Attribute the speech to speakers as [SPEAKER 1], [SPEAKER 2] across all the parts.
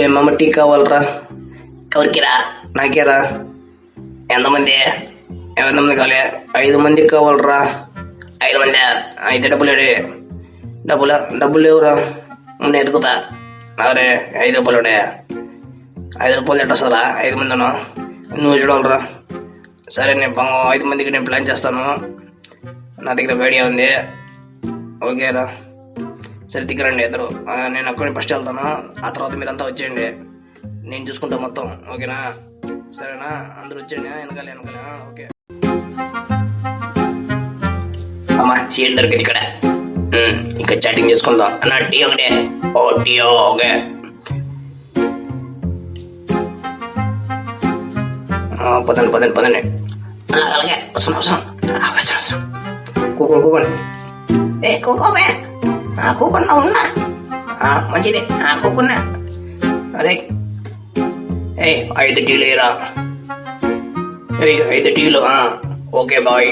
[SPEAKER 1] మమ్మ టీ కావాలరా. ఎవరికిరా? నాకేరా. ఎంతమంది ఎంతమంది కావాలి? ఐదు మందికి కావాలరా. ఐదు మంది? అయితే డబ్బులు డబ్బులు? డబ్బులు లేవురా. నేను ఎదుగుతా. అరే ఐదు రూపాయలు ఐదు రూపాయలు ఎట్టొస్తారా ఐదు మంది నువ్వు చూడాలరా. సరే నేను ఐదు మందికి నేను ప్లాన్ చేస్తాను. నా దగ్గర ఐడియా ఉంది. ఓకేరా. సరే దిగరండి ఇద్దరు. నేను అక్కడిని ఫస్ట్ వెళ్తాను. ఆ తర్వాత మీరంతా వచ్చేయండి. నేను చూసుకుంటా మొత్తం ఓకేనా? సరేనా? అందరూ వచ్చేయండి. ఆ, వెనకాల వెనకాల. ఓకే. అమ్మా సీట్ దొరికింది ఇక్కడ. ఇంకా చాటింగ్ చేసుకుందాం. అన్న టీ ఒకటే. ఓ టీ ఓకే. పదండి పదండి పదండి. అలాగే అలాగే వస్తాను వస్తాను కూకోండి కూకోండి. ఏ కూకోవే కూకున్నా ఉన్నా. ఆ, మంచిది కూకున్నా అరే ఏ ఐదు టీలు ఏరా ఏ ఐదు టీలు ఓకే బాయ్.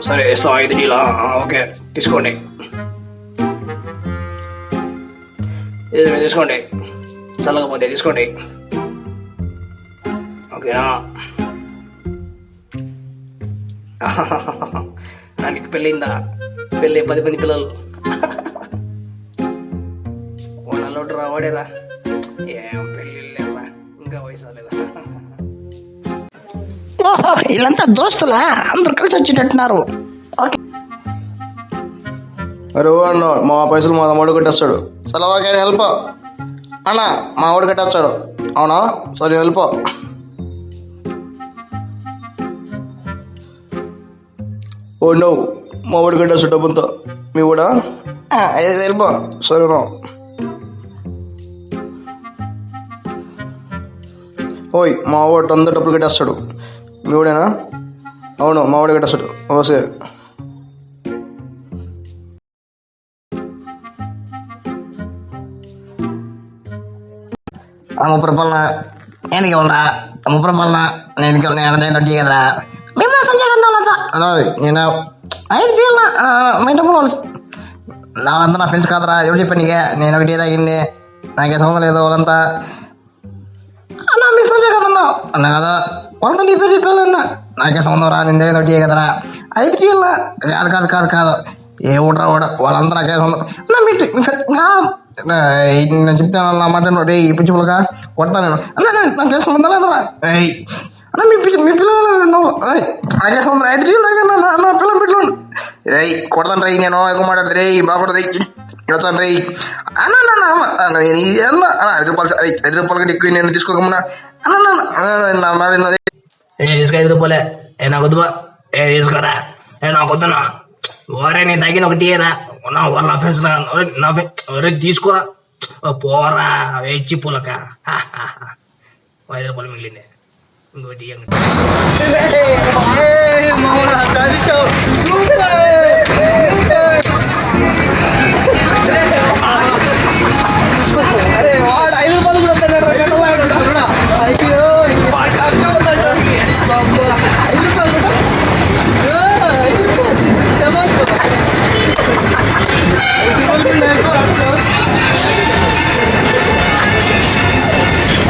[SPEAKER 1] సరే ఇస్తాం ఐదు టీలు ఓకే తీసుకోండి. తీసుకోండి తీసుకోండి చల్లకపోతే తీసుకోండి. ఓకేనా? నాకు పెళ్ళిందా పెళ్ళి పది మంది పిల్లలు. ఓ నల్లోడు రా వాడేరా ఏం పెళ్ళి లేవా? ఇంకా వయసు రాలేదా?
[SPEAKER 2] ఓహో వీళ్ళంతా దోస్తులా? అందరు కలిసి వచ్చేటట్టున్నారు. ఓకే.
[SPEAKER 3] అరే ఓ అన్న మా పైసలు మా తమ్ముడు కట్టేస్తాడు. సెలవు ఓకే వెళ్ళిపో అన్న మా వాడు కట్టేస్తాడు. అవునా? సరే వెళ్ళిపో ఓ నో మా వాడు కట్టేస్తాడు డబ్బుంతా మీ కూడా వెళ్ళిపో. సరేనా ఓయ్ మా వాడు అందరు డబ్బులు కట్టేస్తాడు. మీ వాడేనా అవును మా వాడు కట్టేస్తాడు. ఓసే.
[SPEAKER 2] ముప్పై రూపాయల నేను ఇవ్వరా ముప్పై రూపాయల నేను నేను నేను? వడ్డీ కదరా మేము ఐదు తీయాల మా డబ్బులు వాళ్ళు నా వాళ్ళంతా నా ఫ్రెండ్స్ కాదరా ఎవరు చెప్పాను నీకే? నేను ఒకటి తాగింది నాకే సంబంధం లేదు వాళ్ళంతా. అన్నా మీ ఫ్రెండ్సే కదన్నా? అన్నా కదా. వాళ్ళంతా నీ పేరు చెప్పాలన్నా నాకే సంబంధం రా నేను ఒకటి కదరా. ఐదు తీయాల కాదు కాదు కాదు కాదు. ఏ ఊటరా ఊడ వాళ్ళంతా నాకే సంబంధం. అన్నా మీ నేను చెప్తాను నా మాట రే ఈ పిచ్చి పిల్లగా కొడతా నేను. అన్నా నాకే సంబంధం లేదరా. ఏయ్. అన్న మీ పిల్ల మీ పిల్లలు ఏయ్, నాకే సంబంధం ఐదు తీయాలి నా పిల్ల ఏయ్ కొడతాను రే నేను. ఎక్కువ మాట్లాడితే రే బాగుంటుంది వచ్చాను రే అన్న ఐదు రూపాయలు ఐదు రూపాయల కంటే ఎక్కువ నేను తీసుకోకమన్నా. అన్న నా మాట విన్నది.
[SPEAKER 1] ఏ తీసుకో ఐదు రూపాయలే. ఏ నాకు వద్దుబా. ఏ తీసుకోరా ఏ నాకు వద్దునా ఓరే నేను తగిన ఒకటి ఏరా నా వాళ్ళ నా ఫ్రెండ్స్ నా నా ఫ్రెండ్ ఒరే తీసుకోరా ఓ పోరా వేచి పూలక. ఐదు రూపాయలు మిగిలింది. ఇంకోటి. Yeah.